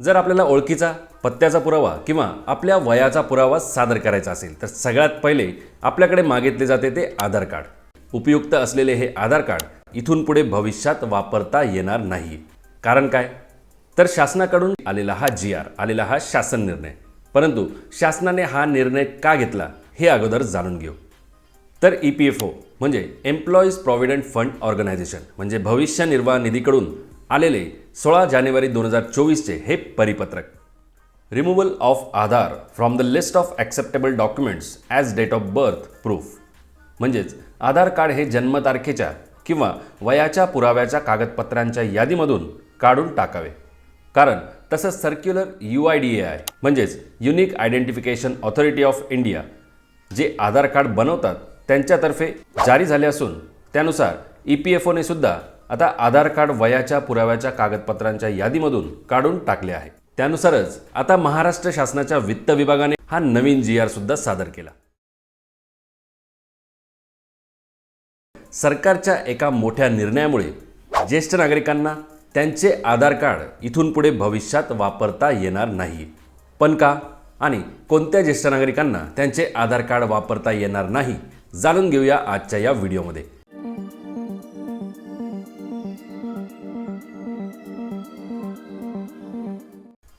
जर आपल्याला ओळखीचा पत्त्याचा पुरावा किंवा आपल्या वयाचा पुरावा सादर करायचा असेल तर सगळ्यात पहिले आपल्याकडे मागितले जाते ते आधार कार्ड. उपयुक्त असलेले हे आधार कार्ड इथून पुढे भविष्यात वापरता येणार नाही. कारण काय? तर शासनाकडून आलेला हा जी आर आलेला हा शासन निर्णय. परंतु शासनाने हा निर्णय का घेतला हे अगोदर जाणून घेऊ. तर ई पी एफ ओ म्हणजे एम्प्लॉईज प्रॉव्हिडंट फंड ऑर्गनायझेशन म्हणजे भविष्य निर्वाह निधीकडून आलेले सोळा जानेवारी दोन हजार चोवीसचे हे परिपत्रक. Removal of Aadhaar from the list of acceptable documents as date of birth proof म्हणजेच आधार कार्ड हे जन्मतारखेच्या किंवा वयाच्या पुराव्याच्या कागदपत्रांच्या यादीमधून काढून टाकावे. कारण तसं circular U I D A I म्हणजेच unique identification authority of India जे आधार कार्ड बनवतात त्यांच्यातर्फे जारी झाले असून त्यानुसार ई पी एफ ओने सुद्धा आता आधार कार्ड वयाच्या पुराव्याच्या कागदपत्रांच्या यादीमधून काढून टाकले आहे. त्यानुसारच आता महाराष्ट्र शासनाच्या वित्त विभागाने हा नवीन जी आर सुद्धा सादर केला. सरकारच्या एका मोठ्या निर्णयामुळे ज्येष्ठ नागरिकांना त्यांचे आधार कार्ड इथून पुढे भविष्यात वापरता येणार नाही. पण का? आणि कोणत्या ज्येष्ठ नागरिकांना त्यांचे आधार कार्ड वापरता येणार नाही? जाणून घेऊया आजच्या या व्हिडिओमध्ये.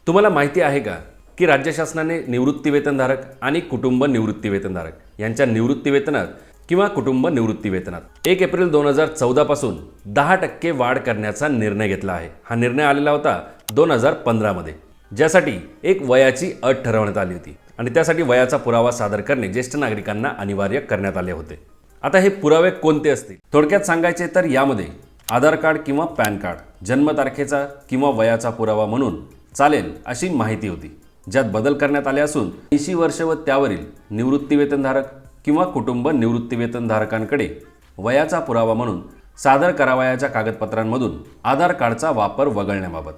तुम्हाला माहिती आहे का की राज्य शासनाने निवृत्तीवेतनधारक आणि कुटुंब निवृत्तीवेतनधारक यांच्या निवृत्तीवेतनात किंवा कुटुंब निवृत्तीवेतनात एक एप्रिल दोन हजार चौदापासून दहा टक्के वाढ करण्याचा निर्णय घेतला आहे. हा निर्णय आलेला होता दोन हजार पंधरामध्ये ज्यासाठी एक वयाची अट ठरवण्यात आली होती आणि त्यासाठी वयाचा पुरावा सादर करणे ज्येष्ठ नागरिकांना अनिवार्य करण्यात आले होते. आता हे पुरावे कोणते असतील? थोडक्यात सांगायचे तर यामध्ये आधार कार्ड किंवा पॅन कार्ड जन्मतारखेचा किंवा वयाचा पुरावा म्हणून चालेल अशी माहिती होती. ज्यात बदल करण्यात आले असून ऐंशी वर्ष व त्यावरील निवृत्तीवेतनधारक किंवा कुटुंब निवृत्तीवेतनधारकांकडे वयाचा पुरावा म्हणून सादर करावयाच्या कागदपत्रांमधून आधार कार्डचा वापर वगळण्याबाबत.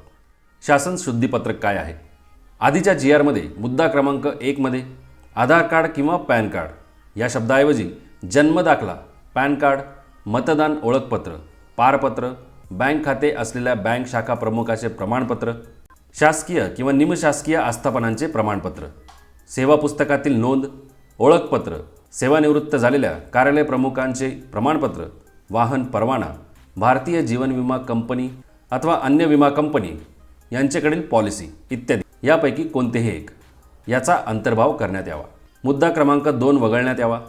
शासन शुद्धीपत्रक काय आहे? आधीच्या जी आरमध्ये मुद्दा क्रमांक एकमध्ये आधार कार्ड किंवा पॅन कार्ड या शब्दाऐवजी जन्मदाखला पॅन कार्ड मतदान ओळखपत्र पारपत्र बँक खाते असलेल्या बँक शाखा प्रमुखाचे प्रमाणपत्र शासकीय किंवा निमशासकीय आस्थापनांचे प्रमाणपत्र सेवा पुस्तकातील नोंद ओळखपत्र सेवानिवृत्त झालेल्या कार्यालय प्रमुखांचे प्रमाणपत्र वाहन परवाना भारतीय जीवन विमा कंपनी अथवा अन्य विमा कंपनी यांच्याकडील पॉलिसी इत्यादी. यापैकी कोणतेही एक. याचा अंतर्भाव करण्यात यावा. मुद्दा क्रमांक दोन वगळण्यात यावा.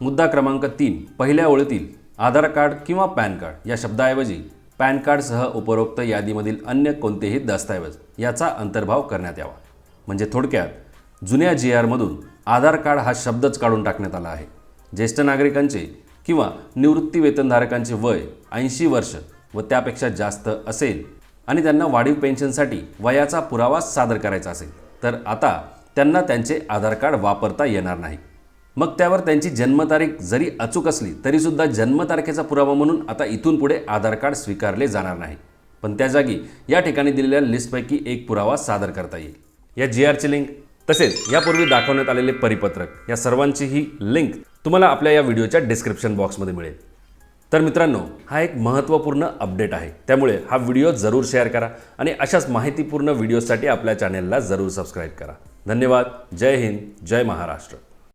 मुद्दा क्रमांक तीन पहिल्या ओळीतील आधार कार्ड किंवा पॅन कार्ड या शब्दाऐवजी पॅन कार्डसह उपरोक्त यादीमधील अन्य कोणतेही दस्तऐवज याचा अंतर्भाव करण्यात यावा. म्हणजे थोडक्यात जुन्या जी आरमधून आधार कार्ड हा शब्दच काढून टाकण्यात आला आहे. ज्येष्ठ नागरिकांचे किंवा निवृत्ती वेतनधारकांचे वय ऐंशी वर्ष व त्यापेक्षा जास्त असेल आणि त्यांना वाढीव पेन्शनसाठी वयाचा पुरावा सादर करायचा असेल तर आता त्यांना त्यांचे आधार कार्ड वापरता येणार नाही. मग त्यावर त्यांची जन्मतारीख जरी अचूक असली तरीसुद्धा जन्मतारखेचा पुरावा म्हणून आता इथून पुढे आधार कार्ड स्वीकारले जाणार नाही. पण त्या जागी या ठिकाणी दिलेल्या लिस्टपैकी एक पुरावा सादर करता येईल. या जी आरची लिंक तसेच यापूर्वी दाखवण्यात आलेले परिपत्रक या सर्वांचीही लिंक तुम्हाला आपल्या या व्हिडिओच्या डिस्क्रिप्शन बॉक्समध्ये मिळेल. तर मित्रांनो हा एक महत्त्वपूर्ण अपडेट आहे. त्यामुळे हा व्हिडिओ जरूर शेअर करा आणि अशाच माहितीपूर्ण व्हिडिओसाठी आपल्या चॅनेलला जरूर सबस्क्राईब करा. धन्यवाद. जय हिंद. जय महाराष्ट्र.